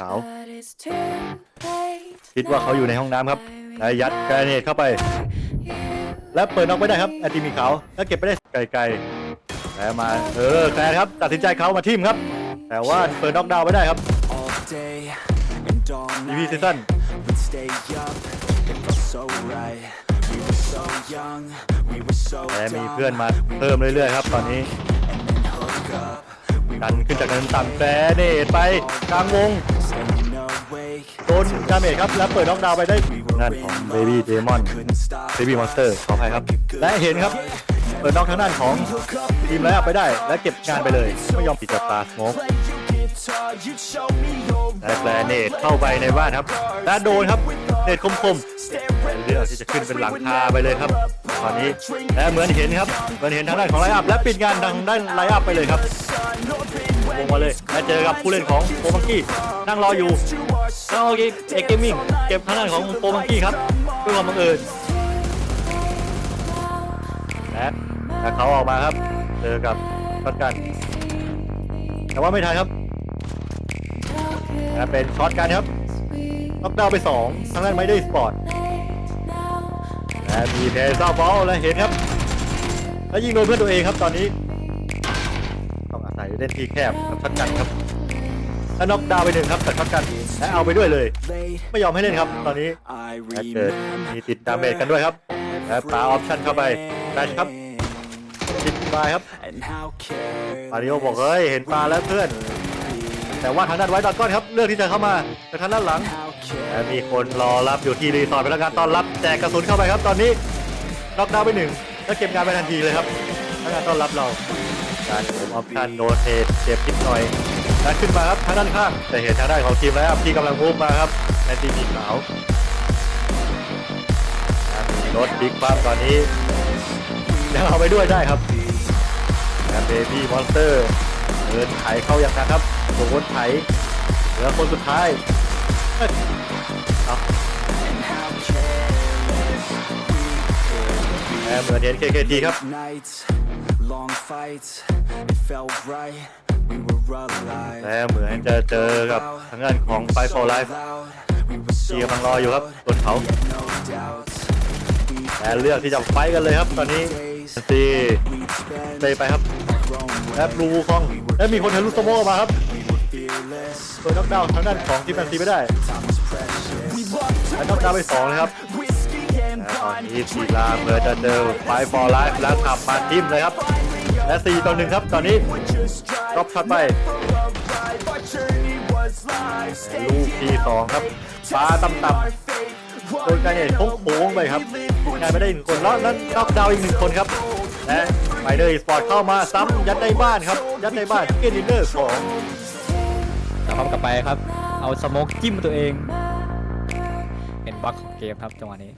ขาว คิดว่าเขาอยู่ในห้องน้ำครับและยัดแกรเนตเข้าไป และเปิดน็อกไม่ได้ครับแอตติมีขาวแล้วเก็บไปได้ไกลๆแล้วมาเออแคลนครับ ตัดสินใจเขามาทิมครับ แต่ว่าเปิดน็อกดาวน์ไม่ได้ครับ all day and all EP night. season We'd stay up, it felt so right. We were so young, we were so และมี dumb. เพื่อนมาเพิ่มเรื่อยๆครับตอนนี้ ดันขึ้นจากเนินต่ำแกรเนตไปกลางวง staying awake. โดนดาเมจครับแล้วเปิดน็อกดาวน์ไปได้งานของเบบี้เดมอน Couldn't stop. เบบี้มอนสเตอร์ขออภัยครับ และเห็นครับเปิดน็อกทางด้านของทีมไลน์อัพไปได้ และเก็บงานไปเลย ไม่ยอมปิดจับตาสโมก Play your guitar, you'd show me your และแกรเนตเข้าไปในบ้านครับ และโดนครับเนตคมๆเลือกที่จะขึ้นเป็นหลังคาไปเลยครับ ตอนนี้และเหมือนเห็นครับเหมือนเห็นทางด้านของไลอัพและปิดงานทางด้านไลอัพไปเลยครับวงมาเลยและเจอกับผู้เล่นของโปมังกี้นั่งรออยู่แล้วโอเคเอกเกมมิ่งเก็บทางด้านของโปมังกี้ครับด้วยความบังเอิญและและเขาออกมาครับเจอกับช็อตกัน แต่ว่าไม่ทันครับและเป็นช็อตกันครับน็อกดาวน์ไป2ทางด้านไม่ได้สปอร์ต และมีเพย์ซ่าบอลและเห็นครับ แล้วยิงโดนเพื่อนตัวเองครับตอนนี้ ต้องอาศัยเล่นที่แคบกับช็อตกันครับแล้วน็อกดาวน์ไปหนึ่งครับจากช็อตกันและเอาไปด้วยเลย late. ไม่ยอมให้เล่นครับ ตอนนี้ I และเกิดมีติดดาเมจกันด้วยครับ และปาออปชั่นเข้าไปแฟชครับติดปลายครับ And how มาริโอบอกเฮ้ยเห็นปลาแล้วเพื่อน แต่ว่าทางด้านไวท์ดอทก้อนครับเลือกที่จะเข้ามาแต่ทางด้านหลังและมีคนรอรับอยู่ที่รีสอร์ทพนักงานต้อนรับแจกกระสุนเข้าไปครับ ตอนนี้น็อกดาวน์ไปหนึ่งแล้วเก็บงานไปทันทีเลยครับพนักงานต้อนรับเราการผมออปชั่นโนเทสเจ็บนิดหน่อยและขึ้นมาครับทางด้านข้างแต่เห็นทางด้านของทีมแล้วที่กำลังพุ่งมาครับในทีมสีขาวรถบิ๊กบัมตอนนี้ยังเอาไปด้วยได้ครับและเบบี้มอนสเตอร์ เดินไถเข้าอย่างนักครับโดนไถเหลือคนสุดท้ายเอ้ยเอาแอบเหมือนเห็น KKT ครับ long fights, it felt right. We were alive. และเหมือนจะเจอกับทางด้านของไฟฟอร์ไลฟ์ We were so ที่กำลังรออยู่ครับบนเขาและเลือกที่จะไฟกันเลยครับตอนนี้ตีเตะไปครับและบลูคอง และมีคนทะลุสโมออกมาครับ We were fearless. โดยน็อกดาวน์ทางด้านของทีมแมนซีไม่ได้ Time was precious. We loved และน็อกดาวน์ไปสองเลยครับ whiskey and และตอน wine. นี้ทีลาเพื่อจะเจอไฟฟอร์ไลฟ์แล้วขับมาทิมเลยครับ และ4ต่อหนึ่งครับ ตอนนี้ Just drive รอบถัดไป right. Our journey was life. ลูกที่สองครับปาต่ำๆโดนการเห็นโค้งๆไปครับงานไม่ได้หนึ่งคนแล้วนั้นน็อกดาวน์อีกหนึ่งคนครับและ ไปเดอร์สปอร์ตเข้ามาซ้ำยัดในบ้านครับ ยัดในบ้านเกนดินเนอร์ของแต่ความกลับไปครับ เอาสโมกจิ้มตัวเอง เป็นบั๊กของเกมครับจังหวะนี้